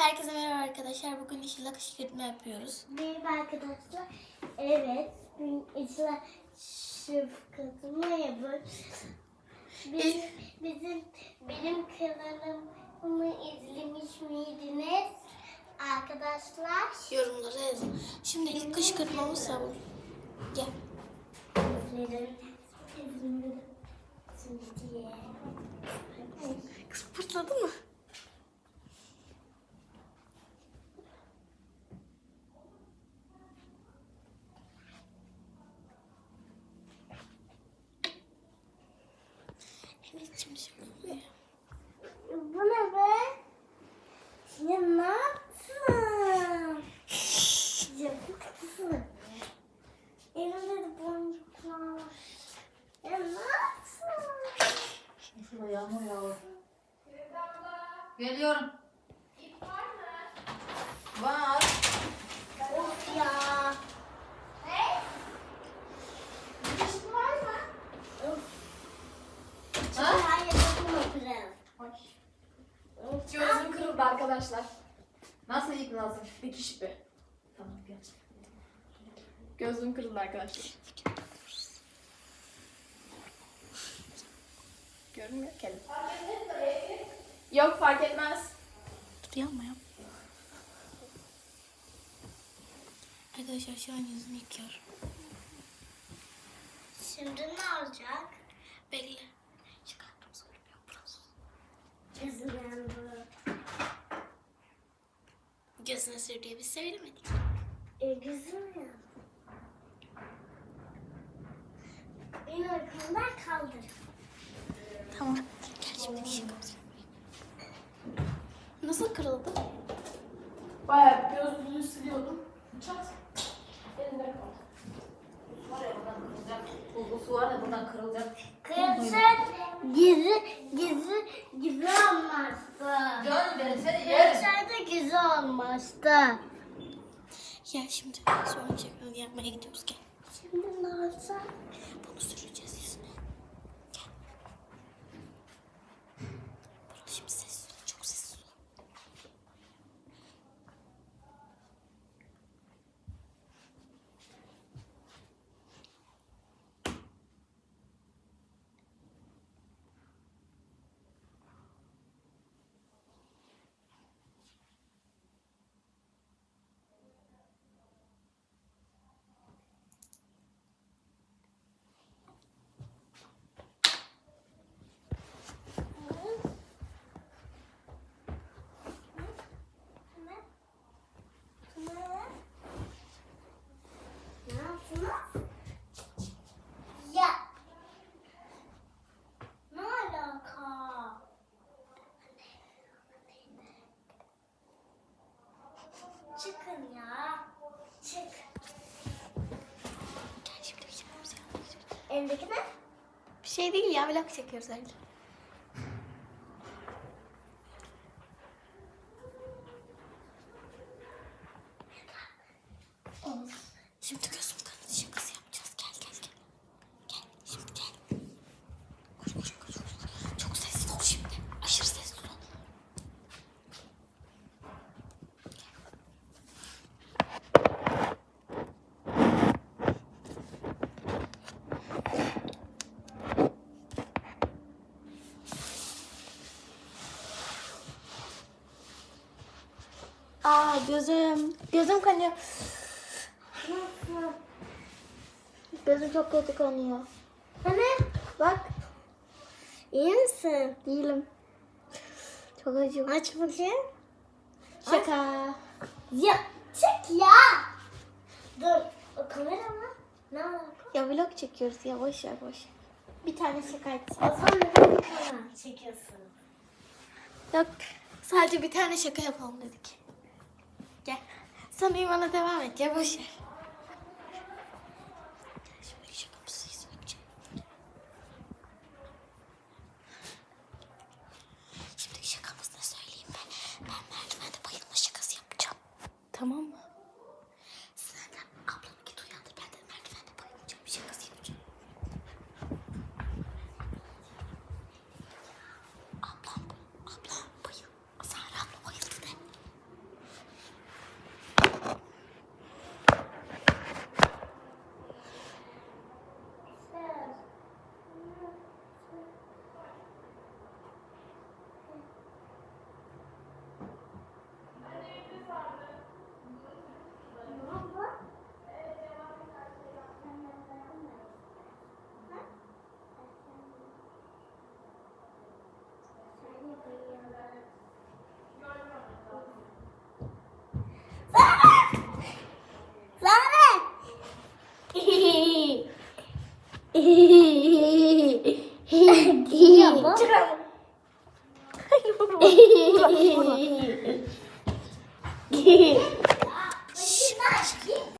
Herkese merhaba arkadaşlar. Bugün inşallah kışkırtma yapıyoruz. Merhaba arkadaşlar. Evet. Bugün İsla şıfkatımı yapıyoruz. Bizim, bizim, benim kanalımı izlemiş miydiniz? Arkadaşlar. Yorumlara yazın. Şimdi ilk kışkırtmamız sabun. Gel. İzledim. İzledim. Kız mı? Evet şimdi şimdi. Bu ne be? Ya ne yaptın? Ya bu kızı. Elimde de boncuklar. Ya ne yaptın? Şurada yağmur yağıyor. Geliyorum. Var. Of ya. Ne? Diş var mı? Of. Ha? Hayır dokunma biraz. Gözüm kırıldı arkadaşlar. Nasıl ilk lazım? Dikiş bir. Tamam gel. Gözüm kırıldı arkadaşlar. Görünmüyor ki. Yok fark etmez. Dur yapma ya. Arkadaşlar şu an yüzünü yıkıyorum. Şimdi ne olacak? Bekle. Çıkarttım sonra biraz bu. Gözüne sür diye biz söylemedik. E, gözüm ya. Beni arkamdan kaldır. Tamam. Gel şimdi şakamızı. Nasıl kırıldı? Bayağı gözlüğünü siliyordum. Çat. Elimde kaldı. Var ya buradan kırılacak. Bulgusu var da buradan kırılacak. Kırçın gizli gizli gizli olmazdı. Canım benim seni gizli olmazdı. Ya şimdi sonra şakamızı yapmaya gidiyoruz. Gel. Şimdi ne olacak? Bunu süreceğiz yüzüne. Gel. Burada şimdi sessiz ol. Çok sessiz ol. Ne yaptınız? Ya. Ne alaka? Çıkın ya. Çık. Gel şimdi bir şakamızı ne? Bir şey değil ya. Vlog çekiyoruz öyle. Şimdi gözüm kanadı şakası yapacağız. Gel gel gel. Gel şimdi gel. Koş koş koş. koş. Çok sessiz ol şimdi. Aşırı sessiz ol. Aa gözüm. Gözüm kanıyor. Gözüm çok kötü kanıyor. Hani? Bak İyi misin? değilim. Çok acıyor. Aç bakayım. Şaka. Ya çık ya. Dur. O kamera mı? Ne alaka? Ya vlog çekiyoruz ya boş ver boş. ver. Bir tane şaka et. O zaman neden çekiyorsun? Yok sadece bir tane şaka yapalım dedik. Gel. Sen uyumana devam et ya boş ver. 귀여워? 귀여워.